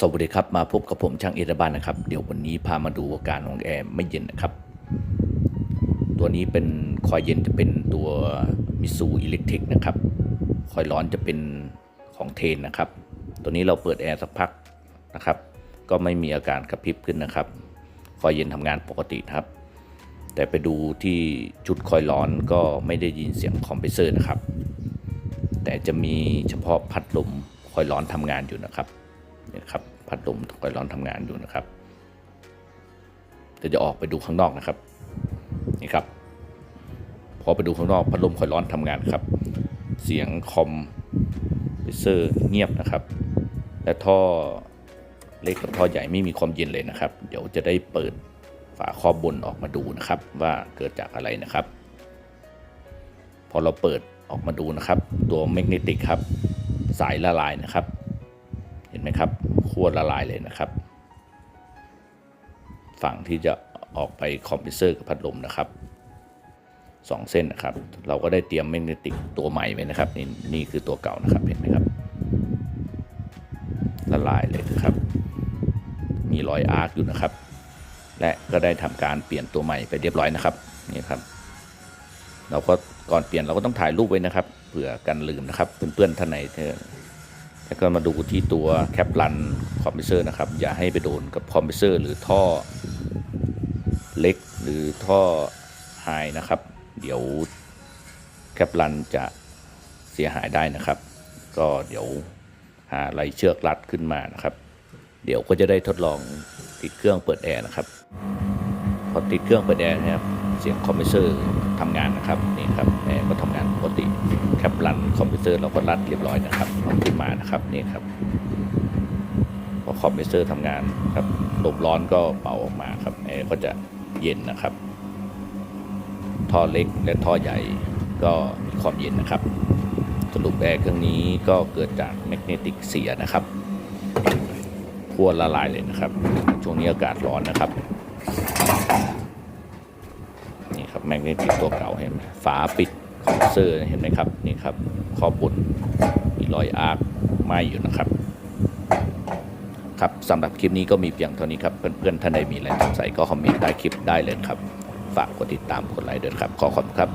สวัสดีครับมาพบกับผมช่างเอราบ้านนะครับ เดี๋ยววันนี้พามาดูอาการของแอร์ไม่เย็นนะครับ ตัวนี้เป็นคอยเย็นจะเป็นตัวมิซูอิเล็กทริกนะครับ คอยร้อนจะเป็นของเทนนะครับ ตัวนี้เราเปิดแอร์สักพักนะครับ ก็ไม่มีอาการกระพริบขึ้นนะครับ คอยเย็นทำงานปกตินะครับ แต่ไปดูที่ชุดคอยร้อนก็ไม่ได้ยินเสียงคอมเพรสเซอร์นะครับ แต่จะมีเฉพาะพัดลมคอยร้อนทำงานอยู่นะครับ เนี่ยครับพัดลมคอยร้อนทำงานอยู่นะครับเดี๋ยวจะออกไปดูข้างนอกนะครับนี่ครับพอไปดูข้างนอกพัดลมคอยร้อนทำงานครับ เสียงคอมเพรสเซอร์เงียบนะครับ และท่อเล็กกับท่อใหญ่ไม่มีความเย็นเลยนะครับ เดี๋ยวจะได้เปิดฝาครอบบนออกมาดูนะครับ ว่าเกิดจากอะไรนะครับ พอเราเปิดออกมาดูนะครับ ตัวแมกเนติกครับ สายละลายนะครับ เห็นไหมครับขั้วละลายเลยนะครับ ฝั่งที่จะออกไปคอมเพรสเซอร์กับพัดลมนะครับสองเส้นนะครับ เราก็ได้เตรียมแมกเนติกตัวใหม่ไว้นะครับ นี่นี่คือตัวเก่านะครับเห็นไหมครับ ละลายเลยนะครับ มีรอยอาร์คอยู่นะครับ และก็ได้ทำการเปลี่ยนตัวใหม่ไปเรียบร้อยนะครับนี่ครับ เราก็ก่อนเปลี่ยนเราก็ต้องถ่ายรูปไว้นะครับเผื่อกันลืมนะครับเพื่อนๆท่านไหน แล้วก็มาดูที่ตัวแคปลันคอมเพรสเซอร์นะครับ อย่าให้ไปโดนกับคอมเพรสเซอร์หรือท่อเล็กหรือท่อไฮนะครับ เดี๋ยวแคปลันจะเสียหายได้นะครับ ก็เดี๋ยวหาไรเชือกรัดขึ้นมานะครับ เดี๋ยวก็จะได้ทดลองติดเครื่องเปิดแอร์นะครับ พอติดเครื่องเปิดแอร์นะครับ เสียงคอมเพรสเซอร์ทำงานนะครับนี่ครับแอร์ก็ทำงานปกติ ปลันคอมพรสเซอร์เราก็รัดเรียบร้อยนะครับขึ้นมานะครับนี่ครับพอคอมพรสเซอร์ทำงานครับลมร้อนก็เป่าออกมาครับแอร์ก็จะเย็นนะครับ ท่อเล็กและท่อใหญ่ก็มีความเย็นนะครับ สรุปแอร์เครื่องนี้ก็เกิดจากแมกเนติกเสียนะครับขั้วละลายเลยนะครับ ช่วงนี้อากาศร้อนนะครับนี่ครับแมกเนติกตัวเก่าเห็นไหมฝาปิด คอมเสเซอร์เห็นไหมครับนี่ครับขอบบนมีรอยอาร์คไหมอยู่นะครับครับสำหรับคลิปนี้ก็มีเพียงเท่านี้ครับ เพื่อนๆท่านใดมีอะไรสงสัยก็คอมเมนต์ใต้คลิปได้เลยครับ ฝากกดติดตามกดไลค์ด้วยครับ ขอขอบคุณครับ